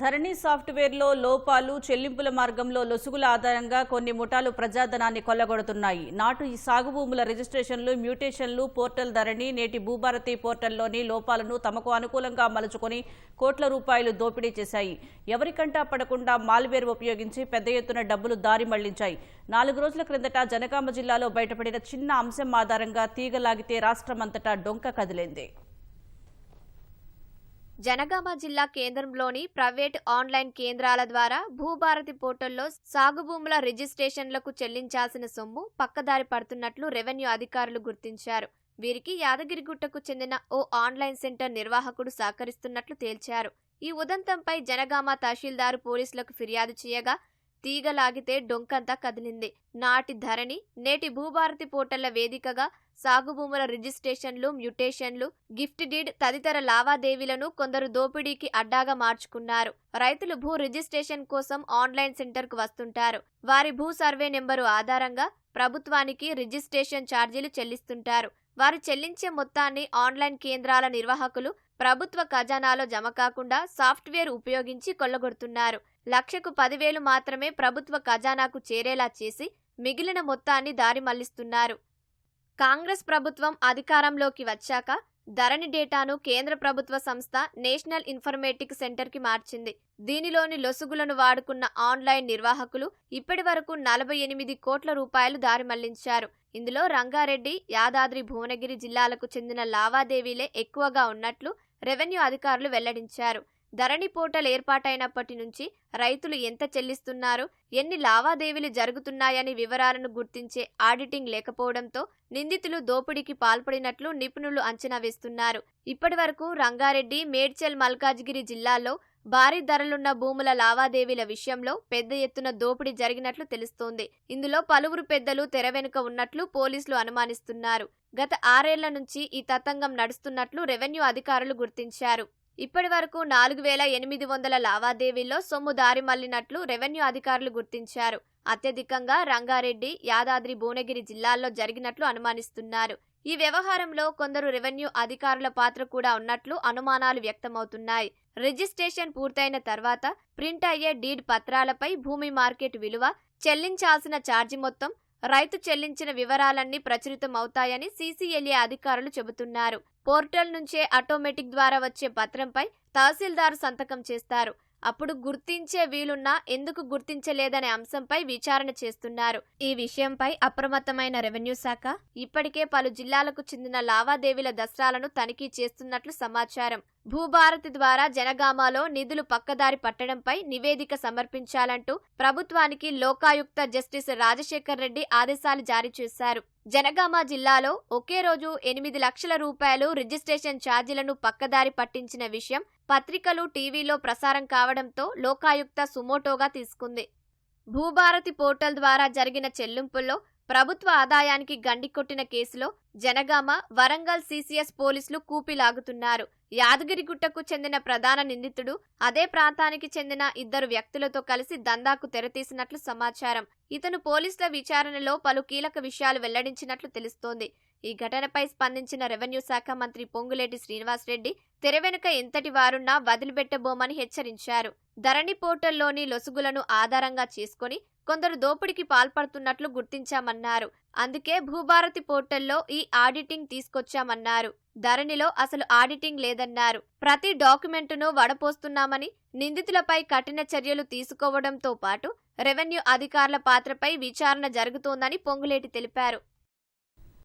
ధరణి సాఫ్ట్వేర్లో లోపాలు చెల్లింపుల మార్గంలో లొసుగుల ఆధారంగా కొన్ని ముఠాలు ప్రజాధనాన్ని కొల్లగొడుతున్నాయి. నాటు ఈ సాగు భూముల రిజిస్ట్రేషన్లు మ్యూటేషన్లు పోర్టల్ ధరణి నేటి భూభారతి పోర్టల్లోని లోపాలను తమకు అనుకూలంగా మలుచుకొని కోట్ల రూపాయలు దోపిడీ చేశాయి. ఎవరికంటా పడకుండా మాల్వేర్ ఉపయోగించి పెద్ద ఎత్తున డబ్బులు దారి మళ్ళించాయి. నాలుగు రోజుల క్రిందట జనగామ జిల్లాలో బయటపడిన చిన్న అంశం ఆధారంగా తీగలాగితే రాష్ట్రమంతటా డొంక కదిలింది. జనగామ జిల్లా కేంద్రంలోని ప్రైవేట్ ఆన్లైన్ కేంద్రాల ద్వారా భూభారతి పోర్టల్లో సాగు భూముల రిజిస్ట్రేషన్లకు చెల్లించాల్సిన సొమ్ము పక్కదారి పడుతున్నట్లు రెవెన్యూ అధికారులు గుర్తించారు. వీరికి యాదగిరిగుట్టకు చెందిన ఓ ఆన్లైన్ సెంటర్ నిర్వాహకుడు సహకరిస్తున్నట్లు తేల్చారు. ఈ ఉదంతంపై జనగామ తహసీల్దారు పోలీసులకు ఫిర్యాదు చేయగా తీగలాగితే డొంకంతా కదిలింది. నాటి ధరణి నేటి భూభారతి పోర్టళ్ళ వేదికగా సాగు భూముల రిజిస్ట్రేషన్లు మ్యుటేషన్లు గిఫ్ట్ డీడ్ తదితర లావాదేవీలను కొందరు దోపిడీకి అడ్డాగా మార్చుకున్నారు. రైతులు భూ రిజిస్ట్రేషన్ కోసం ఆన్లైన్ సెంటర్కు వస్తుంటారు. వారి భూ సర్వే నెంబరు ఆధారంగా ప్రభుత్వానికి రిజిస్ట్రేషన్ ఛార్జీలు చెల్లిస్తుంటారు. వారు చెల్లించే మొత్తాన్ని ఆన్లైన్ కేంద్రాల నిర్వాహకులు ప్రభుత్వ ఖజానాలో జమ కాకుండా సాఫ్ట్వేర్ ఉపయోగించి కొల్లగొడుతున్నారు. లక్షకు పదివేలు మాత్రమే ప్రభుత్వ ఖజానాకు చేరేలా చేసి మిగిలిన మొత్తాన్ని దారి మళ్ళిస్తున్నారు. కాంగ్రెస్ ప్రభుత్వం అధికారంలోకి వచ్చాక ధరణి డేటాను కేంద్ర ప్రభుత్వ సంస్థ నేషనల్ ఇన్ఫర్మేటిక్ సెంటర్కి మార్చింది. దీనిలోని లొసుగులను వాడుకున్న ఆన్లైన్ నిర్వాహకులు ఇప్పటి వరకు నలభై ఎనిమిది కోట్ల రూపాయలు దారి మళ్ళించారు. ఇందులో రంగారెడ్డి యాదాద్రి భువనగిరి జిల్లాలకు చెందిన లావాదేవీలే ఎక్కువగా ఉన్నట్లు రెవెన్యూ అధికారులు వెల్లడించారు. ధరణి పోర్టల్ ఏర్పాటైనప్పటి నుంచి రైతులు ఎంత చెల్లిస్తున్నారు ఎన్ని లావాదేవీలు జరుగుతున్నాయని వివరాలను గుర్తించే ఆడిటింగ్ లేకపోవడంతో నిందితులు దోపిడీకి పాల్పడినట్లు నిపుణులు అంచనా వేస్తున్నారు. ఇప్పటివరకు రంగారెడ్డి మేడ్చల్ మల్కాజ్గిరి జిల్లాల్లో భారీ ధరలున్న భూముల లావాదేవీల విషయంలో పెద్ద ఎత్తున దోపిడీ జరిగినట్లు తెలుస్తోంది. ఇందులో పలువురు పెద్దలు తెర వెనుక ఉన్నట్లు పోలీసులు అనుమానిస్తున్నారు. గత ఆరేళ్ళ నుంచి ఈ తతంగం నడుస్తున్నట్లు రెవెన్యూ అధికారులు గుర్తించారు. ఇప్పటి వరకు నాలుగు వేల ఎనిమిది వందల లావాదేవీల్లో సొమ్ము దారి మళ్ళినట్లు రెవెన్యూ అధికారులు గుర్తించారు. అత్యధికంగా రంగారెడ్డి యాదాద్రి భువనగిరి జిల్లాల్లో జరిగినట్లు అనుమానిస్తున్నారు. ఈ వ్యవహారంలో కొందరు రెవెన్యూ అధికారుల పాత్ర కూడా ఉన్నట్లు అనుమానాలు వ్యక్తమవుతున్నాయి. రిజిస్ట్రేషన్ పూర్తయిన తర్వాత ప్రింట్ అయ్యే డీడ్ పత్రాలపై భూమి మార్కెట్ విలువ చెల్లించాల్సిన ఛార్జీ మొత్తం రైతు చెల్లించిన వివరాలన్నీ ప్రచురితం అవుతాయని సీసీఎల్ఏ అధికారులు చెబుతున్నారు. పోర్టల్ నుంచే ఆటోమేటిక్ ద్వారా వచ్చే పత్రంపై తహసీల్దారు సంతకం చేస్తారు. అప్పుడు గుర్తించే వీలున్నా ఎందుకు గుర్తించలేదనే అంశంపై విచారణ చేస్తున్నారు. ఈ విషయంపై అప్రమత్తమైన రెవెన్యూ శాఖ ఇప్పటికే పలు జిల్లాలకు చెందిన లావాదేవీల దస్త్రాలను తనిఖీ చేస్తున్నట్లు సమాచారం. భూభారతి ద్వారా జనగామాలో నిధులు పక్కదారి పట్టడంపై నివేదిక సమర్పించాలంటూ ప్రభుత్వానికి లోకాయుక్త జస్టిస్ రాజశేఖర్ రెడ్డి ఆదేశాలు జారీ చేశారు. జనగామ జిల్లాలో ఒకే రోజు ఎనిమిది లక్షల రూపాయలు రిజిస్ట్రేషన్ ఛార్జీలను పక్కదారి పట్టించిన విషయం పత్రికలు టీవీలో ప్రసారం కావడంతో లోకాయుక్త సుమోటోగా తీసుకుంది. భూభారతి పోర్టల్ ద్వారా జరిగిన చెల్లింపుల్లో ప్రభుత్వ ఆదాయానికి గండి కొట్టిన కేసులో జనగామ వరంగల్ సీసీఎస్ పోలీసులు కూపిలాగుతున్నారు. యాదగిరిగుట్టకు చెందిన ప్రధాన నిందితుడు అదే ప్రాంతానికి చెందిన ఇద్దరు వ్యక్తులతో కలిసి దందాకు తెరతీసినట్లు సమాచారం. ఇతను పోలీసుల విచారణలో పలు కీలక విషయాలు వెల్లడించినట్లు తెలుస్తోంది. ఈ ఘటనపై స్పందించిన రెవెన్యూ శాఖ మంత్రి పొంగులేటి శ్రీనివాసరెడ్డి తెర వెనుక ఎంతటి వారున్నా వదిలిపెట్టబోమని హెచ్చరించారు. ధరణి పోర్టల్లోని లొసుగులను ఆధారంగా చేసుకుని కొందరు దోపిడీకి పాల్పడుతున్నట్లు గుర్తించామన్నారు. అందుకే భూభారతి పోర్టల్లో ఈ ఆడిటింగ్ తీసుకొచ్చామన్నారు. ధరణిలో అసలు ఆడిటింగ్ లేదన్నారు. ప్రతి డాక్యుమెంటును వడపోస్తున్నామని నిందితులపై కఠిన చర్యలు తీసుకోవడంతో పాటు రెవెన్యూ అధికారుల పాత్రపై విచారణ జరుగుతోందని పొంగులేటి తెలిపారు.